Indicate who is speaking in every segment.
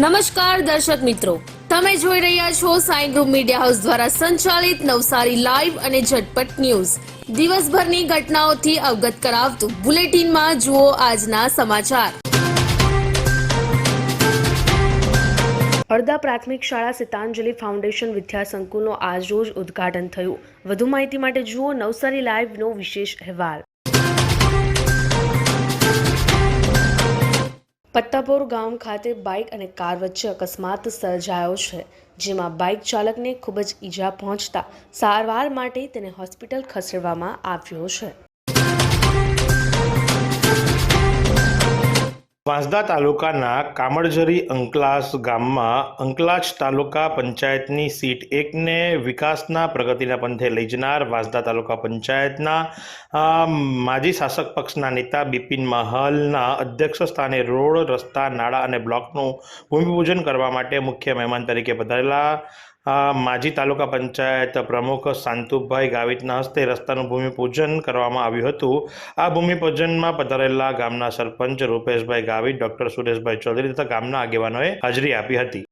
Speaker 1: નમસ્કાર દર્શક મિત્રો. તમે જોઈ રહ્યા છો સાઈ ગ્રુપ મીડિયા હાઉસ દ્વારા સંચાલિત નવસારી લાઈવ અને ઝટપટ ન્યૂઝ. દિવસભરની ઘટનાઓથી અવગત કરાવતું બુલેટિનમાં જુઓ આજના સમાચાર. અડધા પ્રાથમિક શાળા સિતાંજલિ ફાઉન્ડેશન વિદ્યા સંકુલનું આજરોજ ઉદ્ઘાટન થયું. વધુ માહિતી માટે જુઓ નવસારી લાઈવનો વિશેષ અહેવાલ. પત્તાપોર ગામ ખાતે બાઇક અને કાર વચ્ચે અકસ્માત સર્જાયો છે, જેમાં બાઇક ચાલકને ખૂબ જ ઈજા પહોંચતા સારવાર માટે તેને હોસ્પિટલ ખસેડવામાં આવ્યો છે.
Speaker 2: વાંસદા તાલુકાના કામળઝરી અંકલાસ ગામમાં અંકલાજ તાલુકા પંચાયતની સીટ એકને વિકાસના પ્રગતિના પંથે લઈ જનાર વાંસદા તાલુકા પંચાયતના માજી શાસક પક્ષના નેતા બિપિન મહલના અધ્યક્ષ સ્થાને રોડ, રસ્તા, નાળા અને બ્લોકનું ભૂમિપૂજન કરવા માટે મુખ્ય મહેમાન તરીકે પધારેલા માજી તાલુકા પંચાયત પ્રમુખ શાંતુભાઈ ગાવિતના હસ્તે રસ્તાનું ભૂમિપૂજન કરવામાં આવ્યું હતું. આ ભૂમિપૂજનમાં પધારેલા ગામના સરપંચ રૂપેશભાઈ ગાવિત, ડૉક્ટર સુરેશભાઈ ચૌધરી તથા ગામના આગેવાનોએ હાજરી આપી હતી.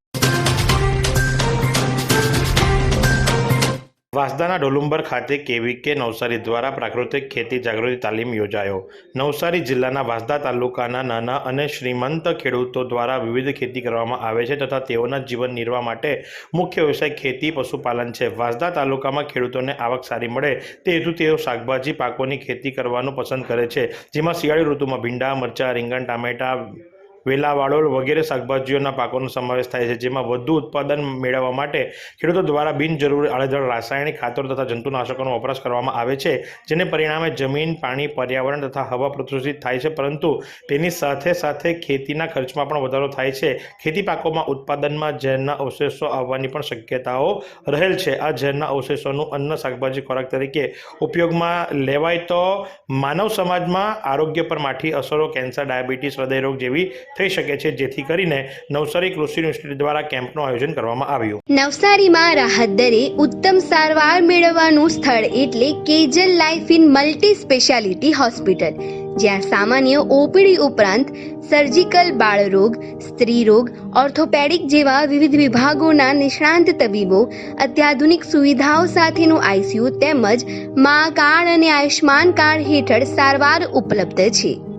Speaker 2: વાંસદાના ડોલુંબર ખાતે કેવીકે નવસારી દ્વારા પ્રાકૃતિક ખેતી જાગૃતિ તાલીમ યોજાયો. નવસારી જિલ્લાના વાંસદા તાલુકાના નાના અને શ્રીમંત ખેડૂતો દ્વારા વિવિધ ખેતી કરવામાં આવે છે તથા તેઓના જીવન નિર્વાહ માટે મુખ્ય વ્યવસાય ખેતી પશુપાલન છે. વાંસદા તાલુકામાં ખેડૂતોને આવક સારી મળે તે હેતુ તેઓ શાકભાજી, પાકોની ખેતી કરવાનું પસંદ કરે છે. જેમાં શિયાળુ ઋતુમાં ભીંડા, મરચાં, રીંગણ, ટામેટા વેલા વાળોળ વગેરે શાકભાજીઓના પાકોનો સમાવેશ થાય છે, જેમાં વધુ ઉત્પાદન મેળવવા માટે ખેડૂતો દ્વારા બિનજરૂરી આડેધડ રાસાયણિક ખાતરો તથા જંતુનાશકોનો વપરાશ કરવામાં આવે છે, જેને પરિણામે જમીન, પાણી, પર્યાવરણ તથા હવા પ્રદૂષિત થાય છે, પરંતુ તેની સાથે સાથે ખેતીના ખર્ચમાં પણ વધારો થાય છે. ખેતી પાકોમાં ઉત્પાદનમાં ઝેરના અવશેષો આવવાની પણ શક્યતાઓ રહેલ છે. આ ઝેરના અવશેષોનું અન્ન શાકભાજી ખોરાક તરીકે ઉપયોગમાં લેવાય તો માનવ સમાજમાં આરોગ્ય પર માઠી અસરો, કેન્સર, ડાયાબિટીસ, હૃદયરોગ જેવી થઈ શકે છે, જેથી કરીને નવસારી કૃષિ યુનિવર્સિટી દ્વારા કેમ્પનું આયોજન કરવામાં આવ્યું.
Speaker 3: નવસારીમાં રાહત દરે ઉત્તમ સારવાર મેળવવાનું સ્થળ એટલે Kejal life in multi speciality hospital, જ્યાં સામાન્ય ઓપીડી ઉપરાંત સર્જિકલ બાળરોગ, સ્ત્રીરોગ, ઓર્થોપેડિક જેવા વિવિધ વિભાગોના નિષ્ણાંત તબીબો, અત્યાધુનિક સુવિધાઓ સાથેનું આઈસીયુ તેમજ મા કાર્ડ અને આયુષ્માન કાર્ડ હેઠળ સારવાર ઉપલબ્ધ છે.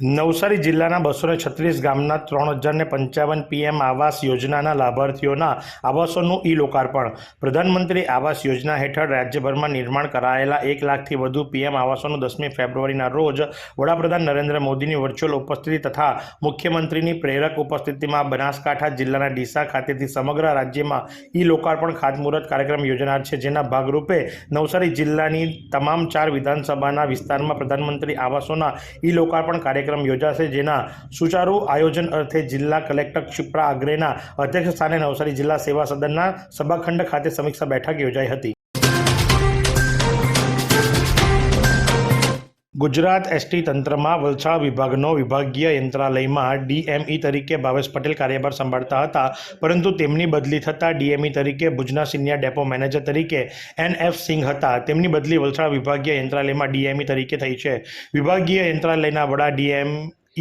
Speaker 2: નવસારી જિલ્લાના બસો ને છત્રીસ ગામના ત્રણ હજાર ને પંચાવન પીએમ આવાસ યોજનાના લાભાર્થીઓના આવાસોનું ઈ લોકાર્પણ. પ્રધાનમંત્રી આવાસ યોજના હેઠળ રાજ્યભરમાં નિર્માણ કરાયેલા એક લાખથી વધુ પીએમ આવાસોનું દસમી ફેબ્રુઆરીના રોજ વડાપ્રધાન નરેન્દ્ર મોદીની વર્ચ્યુઅલ ઉપસ્થિતિ તથા મુખ્યમંત્રીની પ્રેરક ઉપસ્થિતિમાં બનાસકાંઠા જિલ્લાના ડીસા ખાતેથી સમગ્ર રાજ્યમાં ઈ લોકાર્પણ ખાતમુહૂર્ત કાર્યક્રમ યોજનાર છે, જેના ભાગરૂપે નવસારી જિલ્લાની તમામ ચાર વિધાનસભાના વિસ્તારમાં પ્રધાનમંત્રી આવાસોના ઈ લોકાર્પણ કાર્યક્રમ યોજાશે, જેના સુચારુ આયોજન અર્થે જિલ્લા કલેક્ટર ક્ષિપ્રા આગ્રેના અધ્યક્ષ સ્થાને નવસારી જિલ્લા સેવા સદનના સભાખંડ ખાતે સમીક્ષા બેઠક યોજાઈ હતી. ગુજરાત એસટી તંત્રમાં વલસાડ વિભાગનો વિભાગીય યંત્રાલયમાં ડીએમઈ તરીકે ભાવેશ પટેલ કાર્યભાર સંભાળતા હતા, પરંતુ તેમની બદલી થતાં ડીએમઈ તરીકે ભુજના સિનિયર ડેપો મેનેજર તરીકે એન એફ સિંઘ હતા. તેમની બદલી વલસાડ વિભાગીય યંત્રાલયમાં ડીએમઈ તરીકે થઈ છે. વિભાગીય યંત્રાલયના વડા ડીએમ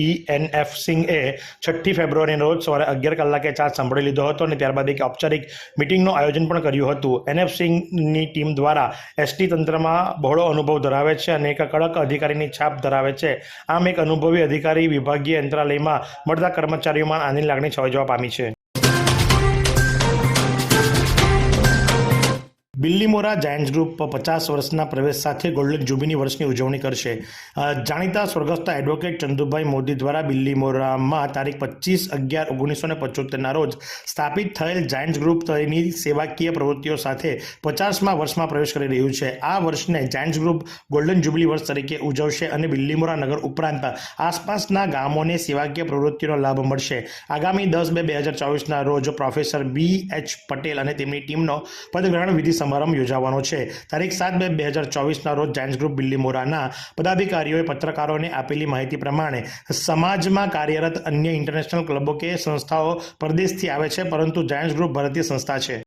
Speaker 2: ઈ એન સિંઘે છઠ્ઠી ફેબ્રુઆરીના રોજ સવારે અગિયાર કલાકે ચાર્જ સાંભળી લીધો હતો અને ત્યારબાદ એક ઔપચારિક મિટિંગનું આયોજન પણ કર્યું હતું. એનએફ સિંઘની ટીમ દ્વારા એસટી તંત્રમાં બહોળો અનુભવ ધરાવે છે અને એક કડક અધિકારીની છાપ ધરાવે છે. આમ એક અનુભવી અધિકારી વિભાગીય યંત્રાલયમાં મળતા કર્મચારીઓમાં આની લાગણી છવાઈ જવા પામી છે. બિલ્લીમોરા જાયન્ટ્સ ગ્રુપ પચાસ વર્ષના પ્રવેશ સાથે ગોલ્ડન જુબીની વર્ષની ઉજવણી કરશે. જાણીતા સ્વર્ગસ્થ એડવોકેટ ચંદુભાઈ મોદી દ્વારા બિલ્લીમોરામાં તારીખ પચીસ અગિયાર ઓગણીસો ને પચોતેરના રોજ સ્થાપિત થયેલ જાયન્ટ્સ ગ્રુપ તેની સેવાકીય પ્રવૃત્તિઓ સાથે પચાસમાં વર્ષમાં પ્રવેશ કરી રહ્યું છે. આ વર્ષને જાયન્ટ્સ ગ્રુપ ગોલ્ડન જુબલી વર્ષ તરીકે ઉજવશે અને બિલ્લીમોરા નગર ઉપરાંત આસપાસના ગામોને સેવાકીય પ્રવૃત્તિનો લાભ મળશે. આગામી દસ બે બે હજાર ચોવીસના રોજ પ્રોફેસર બી એચ પટેલ અને તેમની ટીમનો પદગ્રહણ વિધિ સમારંભ યોજાવાનો છે. તારીખ સાત બે બે હજાર ચોવીસના રોજ જાયન્ટ્સ ગ્રુપ બિલ્લીમોરાના પદાધિકારીઓએ પત્રકારોને આપેલી માહિતી પ્રમાણે સમાજમાં કાર્યરત અન્ય ઇન્ટરનેશનલ ક્લબો કે સંસ્થાઓ પરદેશથી આવે છે, પરંતુ જાયન્ટ્સ ગ્રુપ ભારતીય સંસ્થા છે.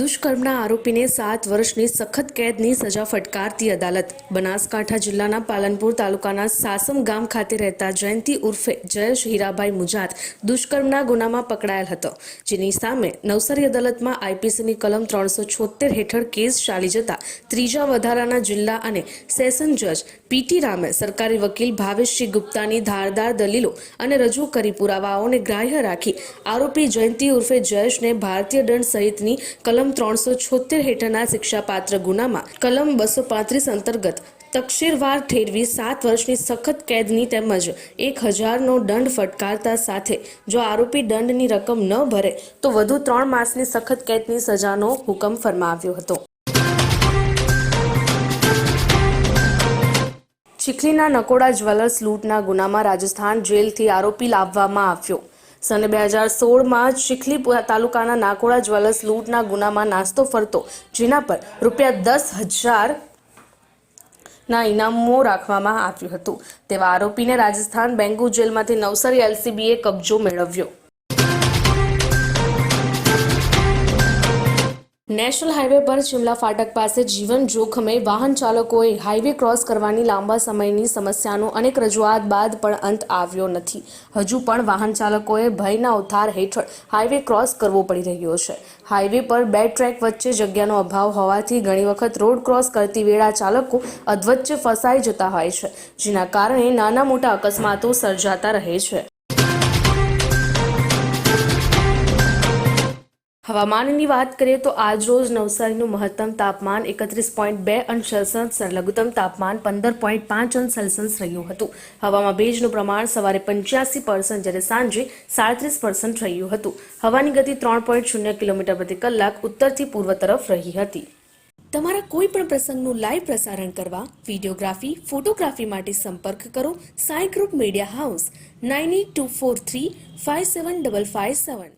Speaker 1: દુષ્કર્મના આરોપીને સાત વર્ષની સખત કેદની સજા ફટકારતી અદાલત. બનાસકાંઠા જિલ્લાના પાલનપુર તાલુકાના સાસમ ગામ ખાતે રહેતા જયંતિ ઉર્ફે જયેશ હીરાભાઈ મુજાત દુષ્કર્મના ગુનામાં પકડાયેલ હતો, જેની સામે નવસારી અદાલતમાં આઈપીસીની કલમ ત્રણસો છોતેર હેઠળ કેસ ચાલી જતા ત્રીજા વધારાના જિલ્લા અને સેશન જજ પીટી રામે સરકારી વકીલ ભાવેશસિંહ ગુપ્તાની ધારદાર દલીલો અને રજૂ કરી પુરાવાઓને ગ્રાહ્ય રાખી. આરોપી જયંતિ ઉર્ફે જયેશને ભારતીય દંડ સહિતની કલમ ત્રણસો છોતેર હેઠળના શિક્ષાપાત્ર ગુનામાં કલમ બસો પાંત્રીસ અંતર્ગત તકશીરવાર ઠેરવી સાત વર્ષની સખત કેદની તેમજ એક હજારનો દંડ ફટકારતા સાથે જો આરોપી દંડની રકમ ન ભરે, તો વધુ ત્રણ માસની સખત કેદની સજાનો હુકમ ફરમાવ્યો હતો. ચીખલીના નકોડા જ્વેલર્સ લૂંટના ગુનામાં રાજસ્થાન જેલથી આરોપી લાવવામાં આવ્યો. સને બે હજાર સોળમાં ચીખલી તાલુકાના નાકોડા જ્વેલર્સ લૂંટના ગુનામાં નાસ્તો ફરતો, જેના પર રૂપિયા દસ હજાર ના ઇનામો રાખવામાં આવ્યું હતું. તેવા આરોપીને રાજસ્થાન બેંગુ જેલમાંથી નવસારી એલસીબીએ કબજો મેળવ્યો. નેશનલ હાઈવે પર શિમલા ફાટક પાસે જીવન જોખમે વાહન ચાલકોએ હાઈવે ક્રોસ કરવાની લાંબા સમયની સમસ્યાનો અનેક રજૂઆત બાદ પણ અંત આવ્યો નથી. હજુ પણ વાહન ચાલકોએ ભયના ઉથાર હેઠળ હાઈવે ક્રોસ કરવો પડી રહ્યો છે. હાઈવે પર બે ટ્રેક વચ્ચે જગ્યાનો અભાવ હોવાથી ઘણી વખત રોડ ક્રોસ કરતી વેળા ચાલકો અધવચ્ચે ફસાઈ જતા હોય છે, જેના કારણે નાના મોટા અકસ્માતો સર્જાતા રહે છે. હવામાનની વાત કરીએ તો આજ રોજ નવસારીનું મહત્તમ તાપમાન એકત્રીસ પોઈન્ટ બે અંશ સેલ્સિયસ અને લઘુત્તમ તાપમાન પંદર પોઈન્ટ પાંચ અંશ સેલ્સિયસ રહ્યું હતું. હવામાં ભેજનું પ્રમાણ સવારે પંચ્યાસી પર્સન્ટ જ્યારે સાંજે સાડત્રીસ પર્સન્ટ રહ્યું હતું. હવાની ગતિ ત્રણ પોઈન્ટ શૂન્ય કિલોમીટર પ્રતિ કલાક ઉત્તરથી પૂર્વ તરફ રહી હતી. તમારા કોઈ પણ પ્રસંગનું લાઈવ પ્રસારણ કરવા વિડીયોગ્રાફી, ફોટોગ્રાફી માટે સંપર્ક કરો Sai group media house, nine eight two four three five seven double five seven.